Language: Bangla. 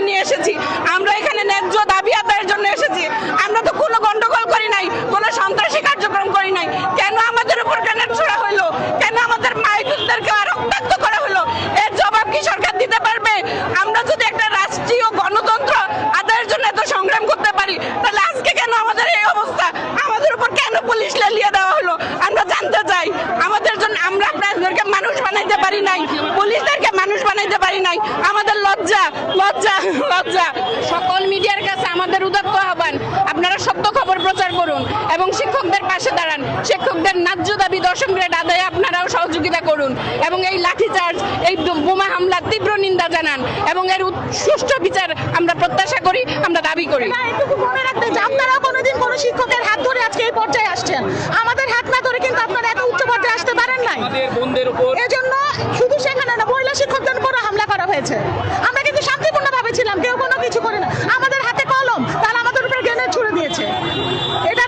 দাবি নিয়ে এসেছি। আমরা এখানে ন্যায্য দাবি আদায়ের জন্য এসেছি। আমরা তো কোনো গন্ডগোল করি নাই, কোনো সন্ত্রাসী কার্যক্রম করি নাই। কেন আমাদের উপর গ্রেনেড ছোড়া হলো কেন আমাদের মাইকদেরকে আরও উত্তক্ত করা হলো এর জবাব কি সরকার দিতে পারবে? আমরা যদি একটা রাষ্ট্রীয় গণতন্ত্র আদায়ের জন্য এত সংগ্রাম করতে পারি, তাহলে আজকে কেন আমাদের এই অবস্থা? আমাদের উপর কেন পুলিশ লালিয়ে দেওয়া হলো? আমরা জানতে চাই। আমাদের জন্য আমরা আপনাদেরকে মানুষ বানাইতে পারি নাই, পুলিশদেরকে মানুষ বানাইতে পারি নাই। আমাদের লজ্জা লজ্জা লজ্জা। সকল মিডিয়ার কাছে আমাদের উদাত্ত আহ্বান। আপনারা সত্য খবর প্রচার করুন এবং শিক্ষকদের পাশে দাঁড়ান। শিক্ষকদের ন্যায্য দাবি দশম গ্রেড আদায়ে আপনারাও সহযোগিতা করুন এবং এই লাঠিচার্জ এই বোমা হামলার তীব্র নিন্দা জানান এবং এর সুষ্ঠু বিচার আমরা প্রত্যাশা করি আমরা দাবি করি। এটুকু মনে আপনারা কোনোদিন কোনো শিক্ষকের হাত ধরে আজকে এই পর্যায়ে আসছেন। আমাদের হাত না ধরে কিন্তু আপনারা এত উচ্চ পর্যায়ে আসতে পারেন নাই। এজন্য শুধু সেখানে না এটা